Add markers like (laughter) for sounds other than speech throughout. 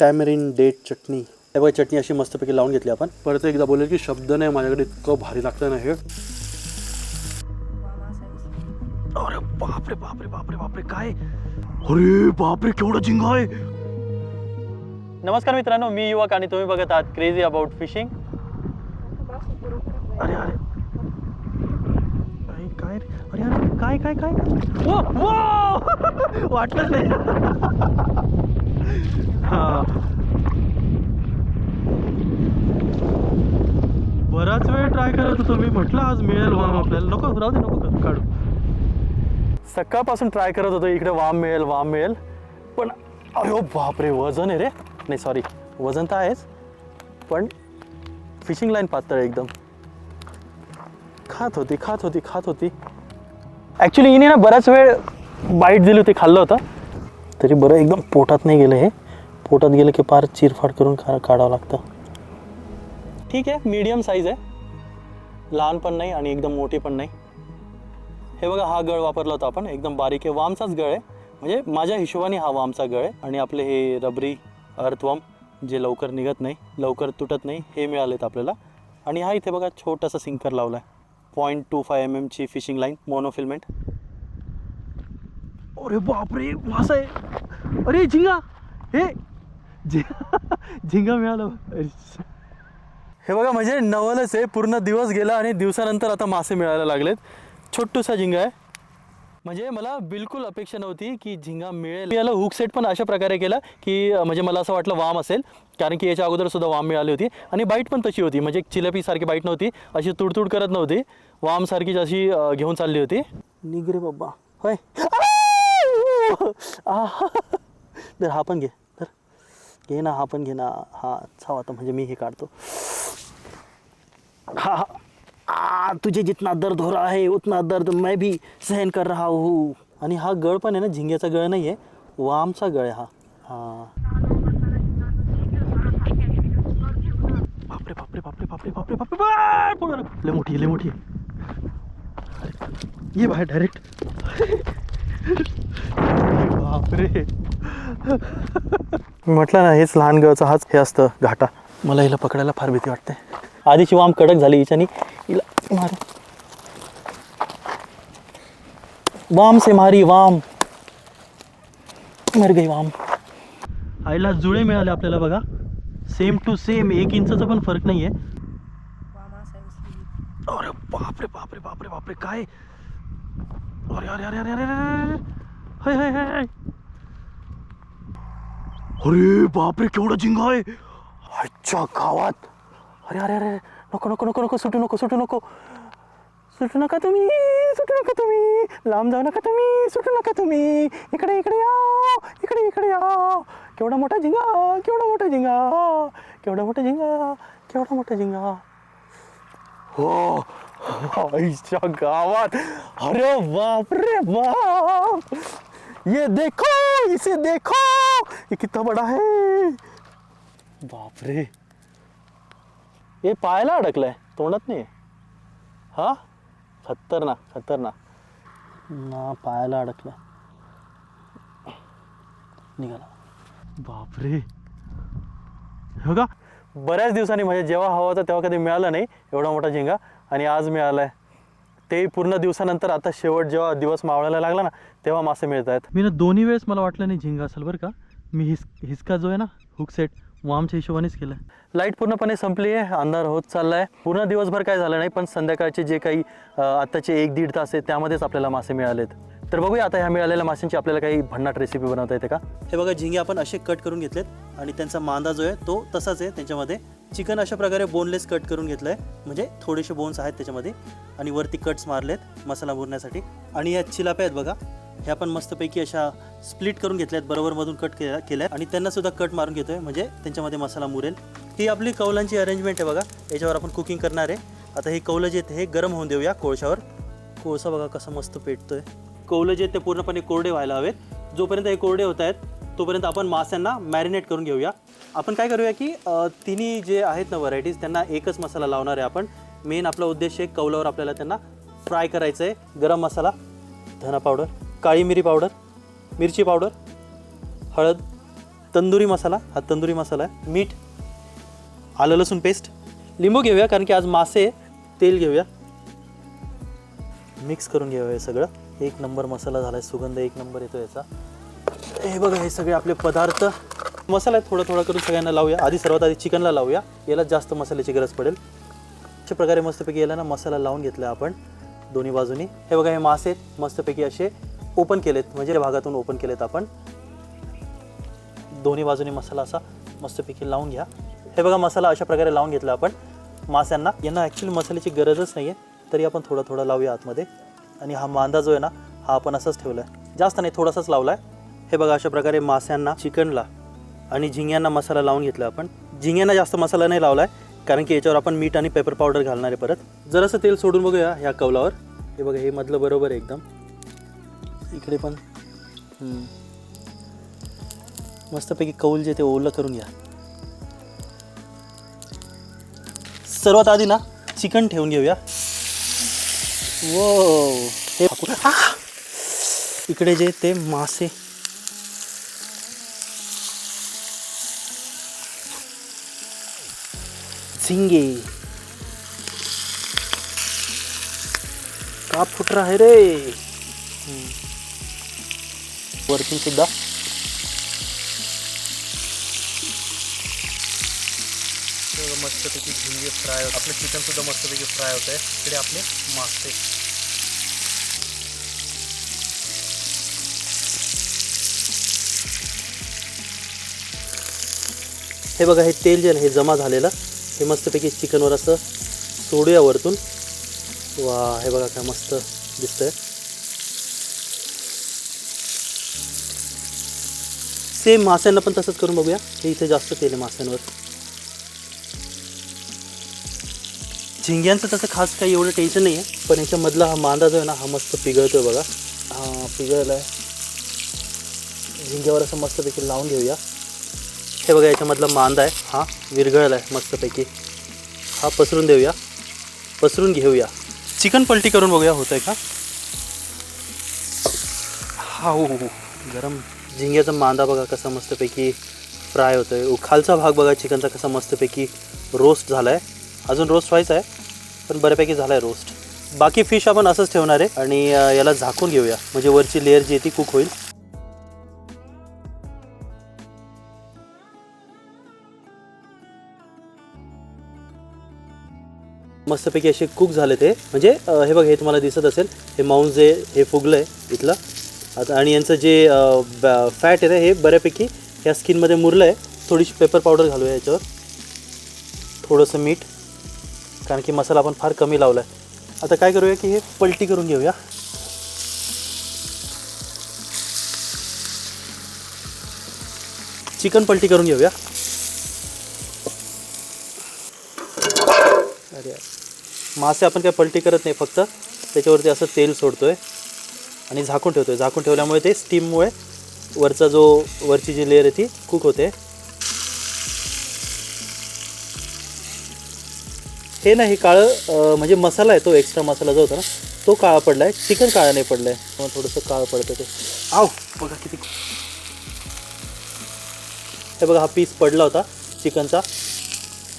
Tamarind date चटणी. बघा चटणी अशी मस्तपैकी लावून घेतली आपण. परत एकदा बोलेल की शब्द नाही माझ्याकडे इतकं भारी लागतं ना हे. अरे बापरे बापरे बापरे बापरे काय? अरे बापरे केवढा झिंगा आहे. नमस्कार मित्रांनो मी युवक आणि तुम्ही बघत आहात क्रेझी अबाउट फिशिंग अरे अरे. काय काय रे? अरे अरे काय काय काय? ओ, ओ! (laughs) वाटलंच नाही. बराच वेळ ट्राय करत होतो मी. म्हटलं आज मिळेल वाम आपल्याला. नको राहू दे नको काढू. सकाळपासून ट्राय करत होतो इकडे वाम मिळेल वाम मिळेल. पण अरे बापरे वजन आहे रे. नाही सॉरी वजन तर आहेच. पण फिशिंग लाईन पातळ एकदम. खात होती खात होती खात होती. ॲक्च्युली हिने ना बराच वेळ बाईट दिली होती खाल्लं होतं. तरी बरं एकदम पोटात नाही गेलं हे. पोटात गेलं की पार चिरफाड करून खा काढावं लागतं. ठीक आहे मीडियम साईज आहे. लहान पण नाही आणि एकदम मोठी पण नाही. हे बघा हा गळ वापरला होता आपण. एकदम बारीक आहे. वामचाच गळ आहे. म्हणजे माझ्या हिशोबाने हा वामचा गळ आहे. आणि आपले हे रबरी अर्थवम जे लवकर निघत नाही लवकर तुटत नाही हे मिळालेत आपल्याला. आणि हा इथे बघा छोटासा सिंकर लावला आहे पॉईंट टू फाय एम एमची फिशिंग लाईन मोनोफिल्मेंट अरे बापरे मासा आहे. अरे झिंगा! हे! झिंगा मिळालं. हे बघा म्हणजे नवलच आहे. पूर्ण दिवस गेला आणि दिवसानंतर आता मासे मिळायला लागलेत. छोटूसा झिंगा आहे. म्हणजे मला बिलकुल अपेक्षा नव्हती की झिंगा मिळेल. याला हुक सेट पण अशा प्रकारे केला की म्हणजे मला असं वाटलं वाम असेल. कारण की याच्या अगोदर सुद्धा वाम मिळाली होती. आणि बाईट पण तशी होती. म्हणजे चिलपीसारखी बाईट नव्हती. अशी तुडतुड करत नव्हती. वामसारखीच अशी घेऊन चालली होती. निगरे बाबा. होय. (laughs) आह! तर हा पण घे तर घे ना हा पण घे ना. हा छाव आता म्हणजे मी हे काढतो. हा हा. आ, तुझे जितना दर्द हो रहा है उतना दर्द मैं भी सहन कर रहा हूँ. आणि हा गळ पण आहे ना झिंग्याचा गळ नाही आहे वामचा गळ आहे हा. हा. बापरे बापरे बापरे बापरे बापरे बापरे बाय! लय मोठी लय मोठी ये बाहेर डायरेक्ट बापरे. म्हटलं ना हेच लहान गळचं हाच हे असतं घाटा. मला हिला पकडायला फार भीती वाटते. आधीची वाम कडक झाली हिच्यानी हिला मार. वाम से मारी वाम. मर गई वाम. आईला जुळे मिळाले आपल्याला बघा. सेम टू सेम एक इंचाचा पण फरक नाहीये. अरे बापरे बापरे बापरे बापरे काय? अरे अरे अरे अरे अरे अरे. हाय अरे बापरे केवढं झिंगा आहे. अच्छा गावात. अरे अरे अरे नको नको नको नको सुटू नको सुटू नको. सुटू नका तुम्ही सुटू नका तुम्ही. लांब जाऊ नका तुम्ही सुटू नका तुम्ही. इकडे इकडे या इकडे इकडे या. केवढा मोठा झिंगा केवढा मोठा झिंगा केवढा मोठा झिंगा केवढा मोठा झिंगा. हो आईच्या गावात अरे बाप रे बाप ये देखो इसे देखो ये कितना बड़ा है बाप रे हे पायाला अडकलंय तोंडात नाही हा खतरनाक खतरनाक ना पायाला अडकलंय निघाला बापरे हो का बऱ्याच दिवसांनी म्हणजे जेव्हा हवा होता तेव्हा कधी मिळालं नाही एवढा मोठा झिंगा आणि आज मिळालाय. ते पूर्ण दिवसानंतर आता शेवट जेव्हा दिवस मावळायला लागला ना तेव्हा मासे मिळत आहेत मी ना दोन्ही वेळेस मला वाटलं नाही झिंगा असेल बरं का. मी हिस हिसका जो आहे ना हुक सेट वामच्या हिशोबानेच केलं लाइट पूर्णपणे संपली आहे अंधार होत चालला आहे पूर्ण दिवसभर काय झालं नाही पण संध्याकाळचे जे काही आत्ताचे एक दीड तास आहेत त्यामध्येच आपल्याला मासे मिळालेत. तर बघूया आता ह्या मिळालेल्या माशांची आपल्याला काही भन्नाट रेसिपी बनवता येते का? हे बघा झिंगे आपण असे कट करून घेतलेत आणि त्यांचा मांदा जो आहे तो तसाच आहे त्यांच्यामध्ये. चिकन अशा प्रकारे बोनलेस कट करून घेतलं आहे म्हणजे थोडेसे बोन्स आहेत त्याच्यामध्ये आणि वरती कट्स मारलेत मसाला मुरण्यासाठी. आणि या चिलाप्या आहेत बघा ह्या पण मस्तपैकी अशा स्प्लिट करून घेतल्यात बरोबरमधून कट केल्या केल्या आणि त्यांना सुद्धा कट मारून घेतोय म्हणजे त्यांच्यामध्ये मसाला मुरेल. ही आपली कौलांची अरेंजमेंट आहे बघा याच्यावर आपण कुकिंग करणार आहे. आता हे कौलं जे आहेत हे गरम होऊन देऊया कोळशावर. कोळसा बघा कसं मस्त पेटतोय. कौलं जे आहेत ते पूर्णपणे कोरडे व्हायला हवेत. जोपर्यंत हे कोरडे होत आहेत तोपर्यंत आपण मास्यांना मॅरिनेट करून घेऊया. आपण काय करूया की तिन्ही जे आहेत ना व्हरायटीज त्यांना एकच मसाला लावणार आहे आपण. मेन आपला उद्देश आहे कौलावर आपल्याला त्यांना फ्राय करायचं आहे. गरम मसाला धना पावडर काळी मिरी पावडर मिरची पावडर हळद तंदुरी मसाला हा तंदुरी मसाला आहे मीठ आलं लसूण पेस्ट लिंबू घेऊया कारण की आज मासे तेल घेऊया. मिक्स करून घेऊया हे सगळं. एक नंबर मसाला झाला आहे सुगंध एक नंबर येतो याचा. हे बघा हे सगळे आपले पदार्थ. मसाला आहे थोडा थोडा करून सगळ्यांना लावूया. आधी सर्वात आधी चिकनला लावूया. याला जास्त मसाल्याची गरज पडेल. अशा प्रकारे मस्तपैकी याला ना मसाला लावून घेतला आपण दोन्ही बाजूनी. हे बघा हे मासे आहेत, मस्तपैकी असे ओपन केलेत. म्हणजे भागातून ओपन केलेत आपण. दोन्ही बाजूनी मसाला असा मस्तपैकी लावून घ्या. हे बघा मसाला अशा प्रकारे लावून घेतला आपण. मास्यांना यांना ॲक्च्युली मसाल्याची गरजच नाही आहे तरी आपण थोडा थोडा लावूया आतमध्ये. आणि हा मांदा जो आहे ना हा आपण असाच ठेवला आहे जास्त नाही थोडासाच लावला आहे हे बघा अशा प्रकारे मास्यांना चिकनला आणि झिंग्यांना मसाला लावून घेतला आपण. झिंग्यांना जास्त मसाला नाही लावला आहे कारण की याच्यावर आपण मीठ आणि पेपर पावडर घालणार आहे परत. जरासं तेल सोडून बघूया ह्या कौलावर हे बघा हे मधलं बरोबर आहे एकदम. इकडे पण मस्तपैकी कौल जे ते ओलं करून घ्या. सर्वात आधी ना चिकन ठेवून घेऊया. वो हे इकडे जे ते मासे झिंगे का फुट रहा है रे. वरतून सुद्धा मस्तपैकी झिंगे फ्राय होत. आपलं चिकन सुद्धा मस्तपैकी फ्राय होत आहे तिकडे आपले मासे. हे बघा हे तेल जे आहे ना, हे जमा झालेलं हे मस्तपैकी चिकनवर असं सोडूया वरतून. वा हे बघा काय मस्त दिसतंय. सेम मास्यांना पण तसंच करून बघूया. हे इथे जास्त तेल आहे मास्यांवर झिंग्यांचं तसं खास काही एवढं टेन्शन नाही आहे पण याच्यामधला हा मांदा जो आहे ना हा मस्त पिघळतो आहे बघा. हा पिघळला आहे झिंग्यावर असं मस्तपैकी लावून घेऊया. हे बघा याच्यामधला मांदा आहे. हा विरघळला आहे मस्तपैकी. हा पसरून देऊया. पसरून घेऊया. चिकन पलटी करून बघूया होत आहे का? हा हो हो हो. गरम झिंग्याचा मांदा बघा कसा मस्तपैकी फ्राय होतो आहे खालचा भाग बघा चिकनचा कसा मस्तपैकी रोस्ट झाला आहे अजून रोस्ट व्हायचा आहे पण बऱ्यापैकी झाला आहे रोस्ट. बाकी फिश आपण असंच ठेवणार आहे आणि याला झाकून घेऊया. म्हणजे वरची लेअर जी आहे ती कुक होईल. मस्तपैकी असे कुक झाले ते. म्हणजे हे बघा हे तुम्हाला दिसत असेल हे मांस जे हे फुगलं आहे इथलं. आता आणि यांचं जे फॅट आहे ना, हे बऱ्यापैकी या स्किनमध्ये मुरलं आहे थोडीशी पेपर पावडर घालूया याच्यावर. थोडंसं मीठ. कारण की मसाला आपण फार कमी लावला आहे आता काय करूया की हे पलटी करून घेऊया. चिकन पलटी करून घेऊया. अरे मासे आपण काय पलटी करत नाही फक्त त्याच्यावरती असं तेल सोडतोय आणि झाकून ठेवतोय. झाकून ठेवल्यामुळे ते स्टीममुळे वरचा जो वरची जी लेअर आहे ती कुक होते. हे ना हे काळं म्हणजे मसाला आहे तो एक्स्ट्रा मसाला जो होता ना तो काळा पडला आहे चिकन काळा नाही पडलं आहे थोडंसं काळं पडतं ते. आव बघा किती हे बघा हा पीस पडला होता चिकनचा.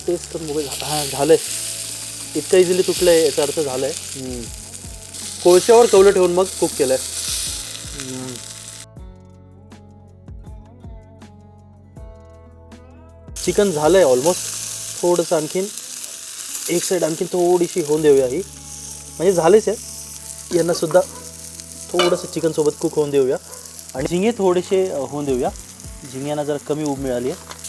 टेस्ट करून बघा हां झालं आहे इतकं इझिली तुटलं आहे याचा अर्थ झालं आहे कोळशावर कवलं ठेवून मग कुक केलं आहे चिकन झालं आहे ऑलमोस्ट थोडंसं आणखीन एक साईड आणखी थोडीशी होऊन देऊया ही. म्हणजे झालेच आहे. यांनासुद्धा थोडंसं चिकनसोबत कुक होऊन देऊया. आणि झिंगे थोडेसे होऊन देऊया. झिंग्यांना जरा कमी उब मिळाली आहे.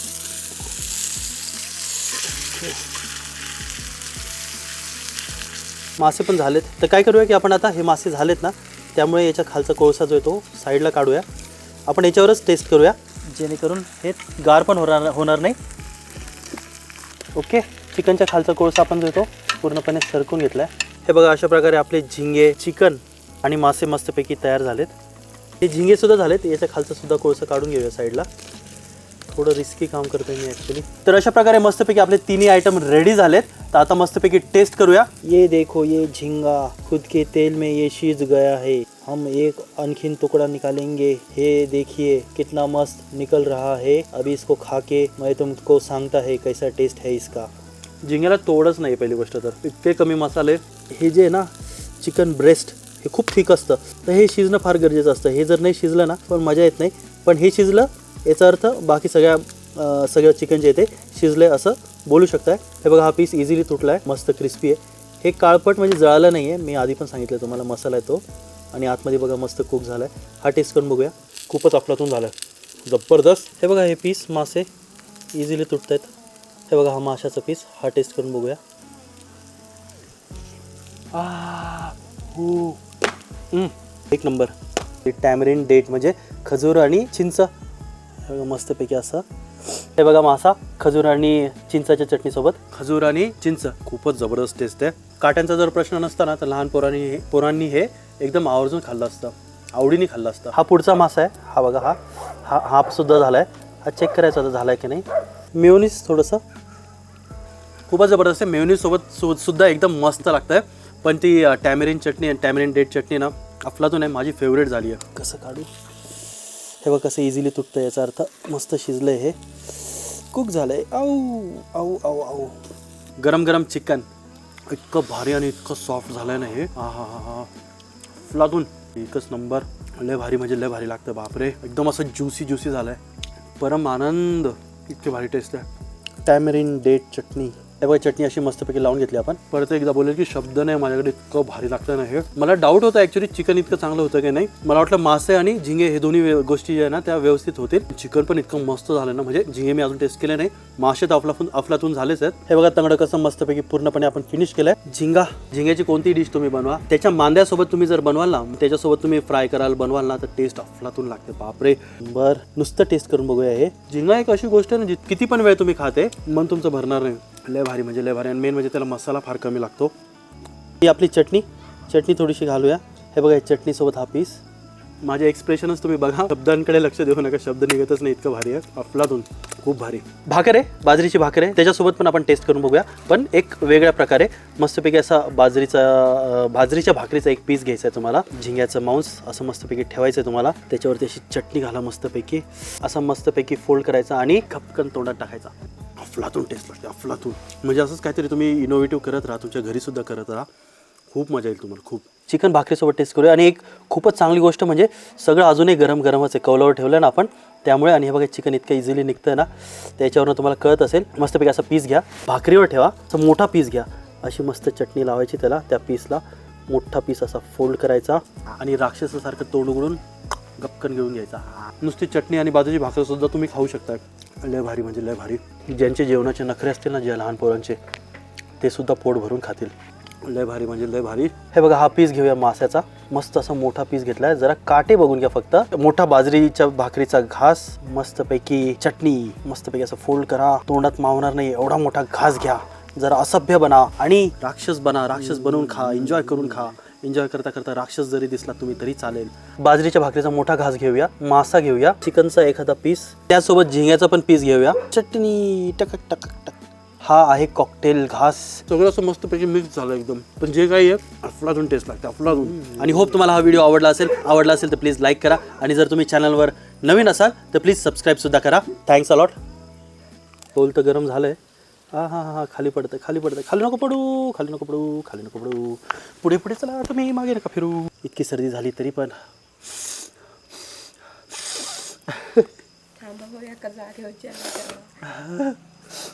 मासे पण झालेत. तर काय करूया की आपण आता हे मासे झालेत ना त्यामुळे याच्या खालचा कोळसा जो आहे तो साईडला काढूया. आपण याच्यावरच टेस्ट करूया. जेणेकरून हे गार पण होणार होणार नाही. ओके चिकनच्या खालचा कोळसा आपण जो तो पूर्णपणे सरकून घेतला आहे हे बघा अशा प्रकारे आपले झिंगे चिकन आणि मासे मस्तपैकी तयार झालेत. हे झिंगे सुद्धा झालेत. याच्या खालचा सुद्धा कोळसा काढून घेऊया साईडला. थोडं रिस्की काम करतोय मी ॲक्च्युली तर अशा प्रकारे मस्तपैकी आपले तिन्ही आयटम रेडी झालेत. तर आता मस्तपैकी टेस्ट करूया. ये देखो ये झिंगा. खुद के तेल में ये शीज गया है. हम एक अनखिन टुकड़ा निकालेंगे. हे देखिए कितना मस्त निकल रहा है. अभी इसको खा के मैं तुमको सांगता है कैसा टेस्ट है इसका. झिंग्याला तोडच नाही पहिली गोष्ट तर. इतके कमी मसाले. हे जे आहे ना चिकन ब्रेस्ट हे खूप थिक असतं. तर हे शिजणं फार गरजेचं असतं. हे जर नाही शिजलं ना पण मजा येत नाही. पण हे शिजलं याचा अर्थ बाकी सगळ्या सगळ्या सगळं चिकन जे येते ते शिजलं आहे असं बोलू शकताय. हे बघा हा पीस इझिली तुटला आहे मस्त क्रिस्पी आहे. हे काळपट म्हणजे जळालं नाही आहे मी आधी पण सांगितलं तुम्हाला मसाला आहे तो. आणि आतमध्ये बघा मस्त कुक झाला आहे हा टेस्ट करून बघूया. खूपच आपलातून झालं आहे जबरदस्त. हे बघा हे पीस मासे इझिली तुटत आहेत हे बघा हा माशाचा पीस हा टेस्ट करून बघूया. आ, हो. एक नंबर टॅमरिन डेट म्हणजे खजूर आणि चिंच. हे बघा मस्तपैकी असं. हे बघा मासा खजूर आणि चिंचाच्या चटणीसोबत. खजूर आणि चिंच. खूपच जबरदस्त टेस्ट आहे. काट्यांचा जर प्रश्न नसता ना तर लहान पोरांनी हे पोरांनी हे एकदम आवर्जून खाल्लं असतं. आवडीने खाल्लं असतं. हा पुढचा मासा आहे. हा बघा हा. हा हा सुद्धा झाला आहे हा चेक करायचा आता झाला आहे की नाही. मेयोनीस थोडंसं. खूपच जबरदस्त आहे. मेयोनीज सोबत सु सुद्धा एकदम मस्त लागतं आहे पण ती टॅमेरिन चटणी आणि टॅमेरिन डेट चटणी ना अफलातून आहे माझी फेवरेट झाली आहे. कसं काढू? हे बघ कसं इझिली तुटतं याचा अर्थ. मस्त शिजलं हे. कुक झालं आहे आऊ आऊ आऊ आऊ. गरम गरम चिकन इतकं भारी आणि इतकं सॉफ्ट झालं आहे ना हे. हा हा हा हा. अफलातून. एकच नंबर लय भारी म्हणजे लय भारी लागतं बापरे. एकदम असं ज्युसी ज्युसी झालं आहे परम आनंद. इतकी भारी टेस्ट आहे. Tamarind date chutney. हे बघा चटणी अशी मस्तपैकी लावून घेतली आपण. परत एकदा बोलेल की शब्द नाही माझ्याकडे इतकं भारी लागतं ना हे. मला डाऊट होता ॲक्च्युली चिकन इतकं चांगलं होतं की नाही. मला वाटलं मासे आणि झिंगे हे दोन्ही गोष्टी ज्या आहे ना त्या व्यवस्थित होतील. चिकन पण इतकं मस्त झालं ना म्हणजे झिंगे मी अजून टेस्ट केले नाही. मासे तर अफलातून अफलातून झालेच आहेत. हे बघा तंगडं कसं मस्तपैकी पूर्णपणे आपण फिनिश केलंय. झिंगा झिंग्याची कोणती डिश तुम्ही बनवा? त्याच्या मांद्यासोबत तुम्ही जर बनवाल ना मग त्याच्यासोबत तुम्ही फ्राय कराल बनवाल ना तर टेस्ट अफलातून लागते. बापरे! बर नुसतं टेस्ट करून बघूया हे. झिंगा एक अशी गोष्ट आहे ना जी किती पण वेळ तुम्ही खाते मन तुमचं भरणार नाही. लय भारी म्हणजे लय भारी. आणि मेन म्हणजे त्याला मसाला फार कमी लागतो. ही आपली चटणी. चटणी थोडीशी घालूया. हे बघा चटणीसोबत हा पीस माझे एक्सप्रेशनच तुम्ही बघा. शब्दांकडे लक्ष देऊ नका. शब्द निघतच नाही इतकं भारी आहे. अफलातून खूप भारी. भाकर आहे बाजरीची भाकर आहे. त्याच्यासोबत पण आपण टेस्ट करून बघूया. पण एक वेगळ्या प्रकारे मस्तपैकी असा बाजरीचा बाजरीच्या भाकरीचा एक पीस घ्यायचा आहे तुम्हाला. झिंग्याचं मांस असं मस्तपैकी ठेवायचं आहे तुम्हाला. त्याच्यावरती अशी चटणी घाला मस्तपैकी. असं मस्तपैकी फोल्ड करायचा आणि खपकन तोंडात टाकायचा. अफलातून टेस्ट लागते अफलातून. म्हणजे असंच काहीतरी तुम्ही इनोव्हेटिव्ह करत राहा तुमच्या घरीसुद्धा करत राहा. खूप मजा येईल तुम्हाला खूप. चिकन भाकरीसोबत टेस्ट करूया. आणि एक खूपच चांगली गोष्ट म्हणजे सगळं अजूनही गरम गरमच आहे कौलावर ठेवलं ना आपण. त्यामुळे आणि हे बघा चिकन इतकं इझिली निघतं ना. त्याच्यावरनं तुम्हाला कळत असेल मस्तपैकी असा पीस घ्या. भाकरीवर ठेवा. असं मोठा पीस घ्या. अशी मस्त चटणी लावायची त्याला त्या पीसला मोठा पीस असा फोल्ड करायचा. आणि राक्षसासारखं तोंड उघडून गपकन घेऊन घ्यायचा. नुसती चटणी आणि बाजूची भाकरीसुद्धा तुम्ही खाऊ शकता. लय भारी म्हणजे लय भारी. ज्यांचे जेवणाचे नखरे असतील ना ज्या लहान पोरांचे ते सुद्धा पोट भरून खातील. लय भारी म्हणजे लय भारी. हे बघा हा पीस घेऊया मास्याचा मस्त असा मोठा पीस घेतलाय. जरा काटे बघून घ्या फक्त. मोठा बाजरीच्या भाकरीचा घास मस्तपैकी चटणी मस्तपैकी असं फोल्ड करा. तोंडात मावणार नाही एवढा मोठा घास घ्या. जरा असभ्य बना आणि राक्षस बना. राक्षस बनवून खा. एन्जॉय करून खा. एन्जॉय करता करता राक्षस जरी दिसला तुम्ही तरी चालेल. बाजरीच्या भाकरीचा मोठा घास घेऊया. मासा घेऊया. चिकनचा एखादा पीस त्यासोबत झिंग्याचा पण पीस घेऊया. चटणी. टकक टकक टक हा आहे कॉकटेल घास. सगळं असं मस्तपैकी मिक्स झालं एकदम. पण जे काही आहे अफलातून टेस्ट लागते अफलातून. आणि होप तुम्हाला हा व्हिडिओ आवडला असेल आवडला असेल तर प्लीज लाईक करा. आणि जर तुम्ही चॅनलवर नवीन असाल तर प्लीज सबस्क्राईब सुद्धा करा. थँक्स अलॉट पोल तर गरम झालंय. हा हा हा खाली पडतं खाली पडतं खाली नको पडू खाली नको पडू खाली नको पडू. पुढे पुढे चला तुम्ही मागे नका फिरू. इतकी सर्दी झाली तरी पण. (laughs)